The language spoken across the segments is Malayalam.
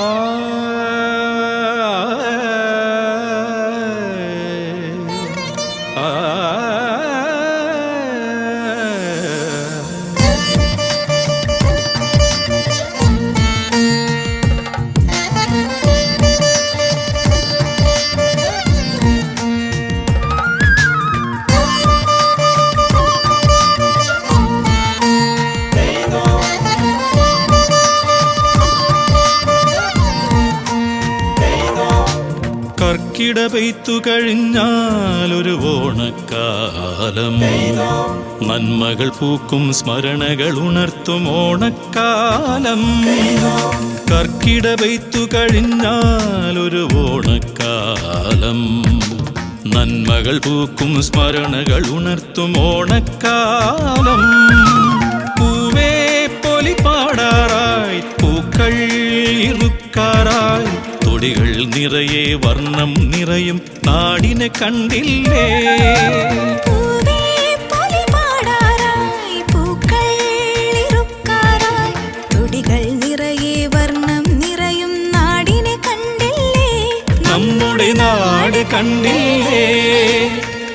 Ah. കർക്കിട പെയ്ത്തു കഴിഞ്ഞാലൊരു ഓണക്കാലം. നന്മകൾ പൂക്കും സ്മരണകൾ ഉണർത്തും ഓണക്കാലം. കർക്കിട പെയ്ത്തു കഴിഞ്ഞാലൊരു ഓണക്കാലം. നന്മകൾ പൂക്കും സ്മരണകൾ ഉണർത്തും ഓണക്കാലം. തൊടികൾ നിറയെ വർണം നിറയും നാടിനെ കണ്ടില്ലേ? പൂവേ പൊലി പാടാറായി പൂക്കൾ നിറയെ വർണം നിറയും നാടിനെ കണ്ടില്ലേ? നമ്മുടെ നാട് കണ്ടില്ലേ?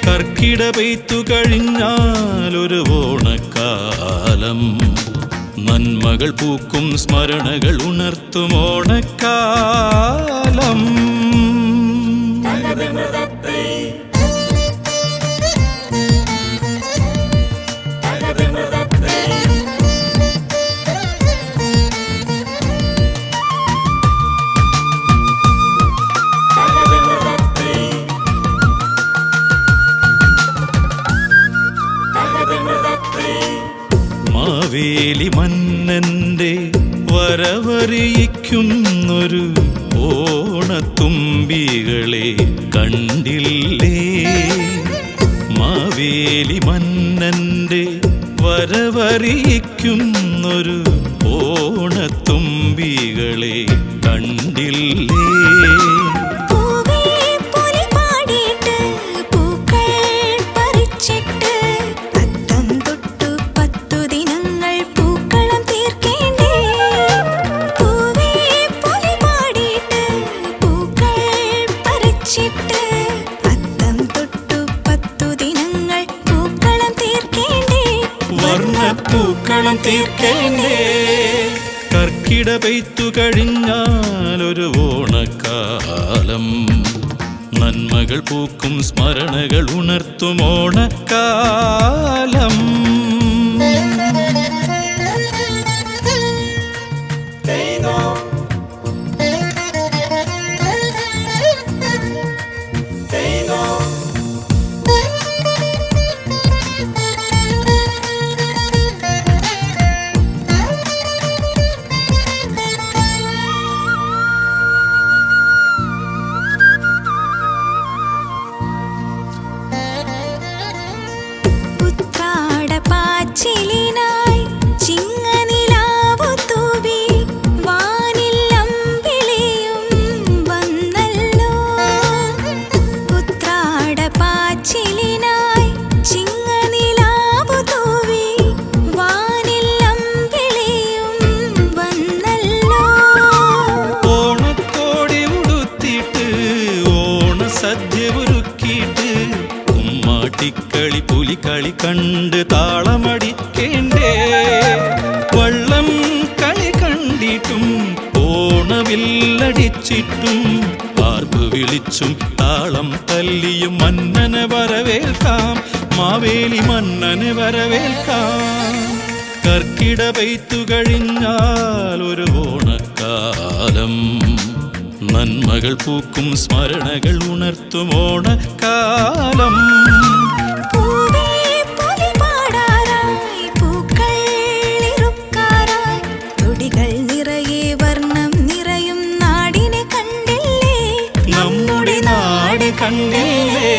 കർക്കിട പെയ്ത്തു കഴിഞ്ഞാലൊരു ഓണക്കാലം. നന്മകൾ പൂക്കും സ്മരണകൾ ഉണർത്തും ഓണക്കാലം. മന്നന്റെ വരവറിയിക്കുന്നൊരു ഓണത്തുമ്പികളെ കണ്ടില്ലേ? മാവേലി മന്നന്റെ വരവറിയിക്കുന്നൊരു ഓണത്തുമ്പികളെ കണ്ടില്ലേ? പറിച്ചിട്ട് പത്തം തൊട്ടു പത്തു ദിനങ്ങൾ പൂക്കളം തീർക്കേണ്ടേ? വർണപ്പൂക്കളം തീർക്കേണ്ടേ? കർക്കിട പെയ്ത്തു കഴിഞ്ഞാലൊരു ഓണക്കാലം. നന്മകൾ പൂക്കും സ്മരണകൾ ഉണർത്തും ഓണക്കാലം ഉമ്മാട്ടിക്കളി പുലിക്കളി കണ്ട് താളമടിക്കേണ്ടേ? വള്ളം കളി കണ്ടിട്ടും ഓണവില്ലടിച്ചിട്ടും പാർപ്പ് വിളിച്ചും താളം തല്ലിയും മന്നനെ വരവേൽക്കാം മാവേലി മന്നനെ വരവേൽക്കാം. കർക്കിട പെയ്ത്തു കഴിഞ്ഞാൽ ഒരു ഓണക്കാലം. നന്മകൾ പൂക്കും സ്മരണകൾ ഉണർത്തും ഓണക്കാലം. നമ്മുടെ നാട് കണ്ടില്ലേ?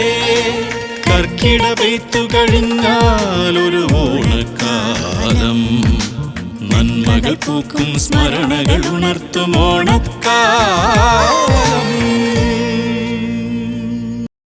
കർക്കിട പെയ്ത്തു കഴിഞ്ഞാൽ ഒരു ഓണക്കാലം. നന്മകൾ പൂക്കും സ്മരണകൾ ഉണർത്തും ഓണക്കാലം.